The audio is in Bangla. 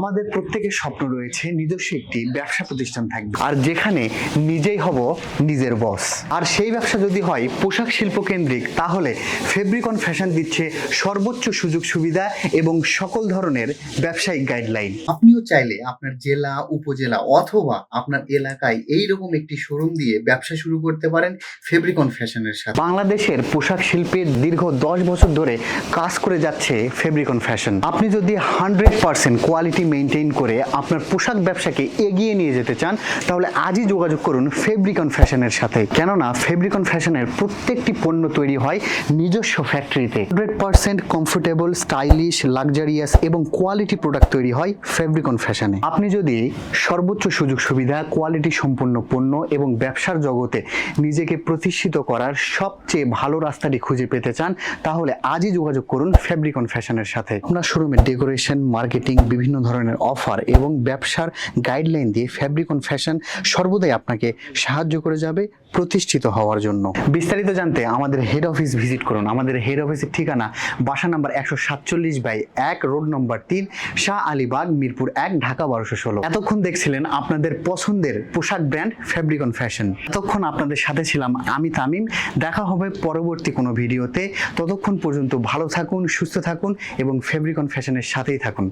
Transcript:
আমাদের প্রত্যেকের স্বপ্ন রয়েছে নিজস্ব একটি ব্যবসা প্রতিষ্ঠান থাকবে। আর যেখানে নিজেই হব নিজের বস। আর সেই ব্যবসা যদি হয় পোশাক শিল্প কেন্দ্রিক তাহলে ফেব্রিকন ফ্যাশন দিচ্ছে সর্বোচ্চ সুযোগ সুবিধা এবং সকল ধরনের ব্যবসায়িক গাইডলাইন আপনিও চাইলে আপনার জেলা উপজেলা অথবা আপনার এলাকায় এই রকম একটি শোরুম দিয়ে ব্যবসা শুরু করতে পারেন ফেব্রিকন ফ্যাশনের সাথে। বাংলাদেশের পোশাক শিল্পে দীর্ঘ দশ বছর ধরে কাজ করে যাচ্ছে ফেব্রিকন ফ্যাশন। আপনি যদি হান্ড্রেড পার্সেন্ট কোয়ালিটি মেনটেন করে আপনার পোশাক ব্যবসাকে এগিয়ে নিয়ে যেতে চান, তাহলে আজই যোগাযোগ করুন ফেব্রিকন ফ্যাশনের সাথে। কেননা ফেব্রিকন ফ্যাশনের প্রত্যেকটি পণ্য তৈরি হয় নিজস্ব ফ্যাক্টরিতে hundred percent comfortable stylish luxurious এবং কোয়ালিটি প্রোডাক্ট তৈরি হয় ফেব্রিকন ফ্যাশনে আপনি যদি সর্বোচ্চ সুযোগ সুবিধা কোয়ালিটি সম্পন্ন পণ্য এবং ব্যবসার জগতে নিজেকে প্রতিষ্ঠিত করার সবচেয়ে ভালো রাস্তাটি খুঁজে পেতে চান, তাহলে আজই যোগাযোগ করুন ফেব্রিকন ফ্যাশনের সাথে। আপনার শোরুমের ডেকোরেশন মার্কেটিং বিভিন্ন ধরনের অফার এবং ব্যবসার গাইডলাইন দিয়ে ফেব্রিকন ফ্যাশন সর্বদাই আপনাকে সাহায্য করে যাবে প্রতিষ্ঠিত হওয়ার জন্য। বিস্তারিত জানতে আমাদের হেড অফিস ভিজিট করুন। আমাদের হেড অফিসের ঠিকানা বাসা নাম্বার একশো সাতচল্লিশ বাই এক রোড নম্বর তিন, শাহ আলিবাগ মিরপুর এক, ঢাকা বারোশো ষোলো। এতক্ষণ দেখছিলেন আপনাদের পছন্দের পোশাক ব্র্যান্ড ফেব্রিকন ফ্যাশন এতক্ষণ আপনাদের সাথে ছিলাম আমি তামিম। দেখা হবে পরবর্তী কোনো ভিডিওতে। ততক্ষণ পর্যন্ত ভালো থাকুন, সুস্থ থাকুন এবং ফেব্রিকন ফ্যাশনের সাথেই থাকুন।